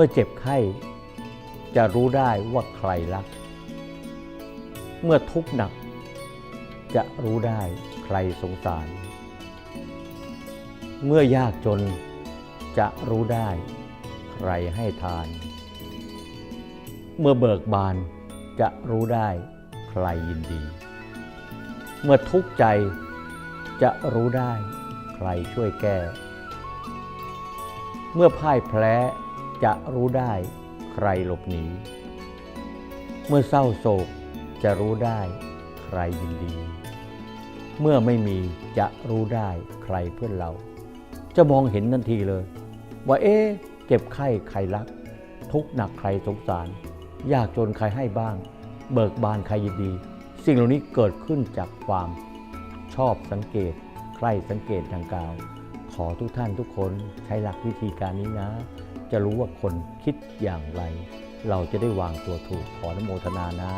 มื่อเจ็บไข้จะรู้ได้ว่าใครรัก เมื่อทุกข์หนัก จะรู้ได้ใครสงสาร เมื่อยากจนจะรู้ได้ใครให้ทาน เมื่อเบิกบานจะรู้ได้ใครยินดี เมื่อทุกข์ใจจะรู้ได้ใครช่วยแก้ เมื่อพ่ายแพ้ จะรู้ได้ใครหลบหนี เมื่อเศร้าโศกจะรู้ได้ใครยินดี เมื่อไม่มีจะรู้ได้ใครเพื่อนเรา จะมองเห็นทันทีเลย ว่าเอ๊ะเจ็บไข้ใครรัก ทุกหนักใครสงสาร ยากจนใครให้บ้าง เบิกบานใครยินดี สิ่งเหล่านี้เกิดขึ้นจากความชอบสังเกตใครสังเกตดังกล่าวขอทุกท่านทุกคนใช้หลักวิธีการนี้นะ จะรู้ว่าคนคิดอย่างไร เราจะได้วางตัวถูกขอนโมทนานะ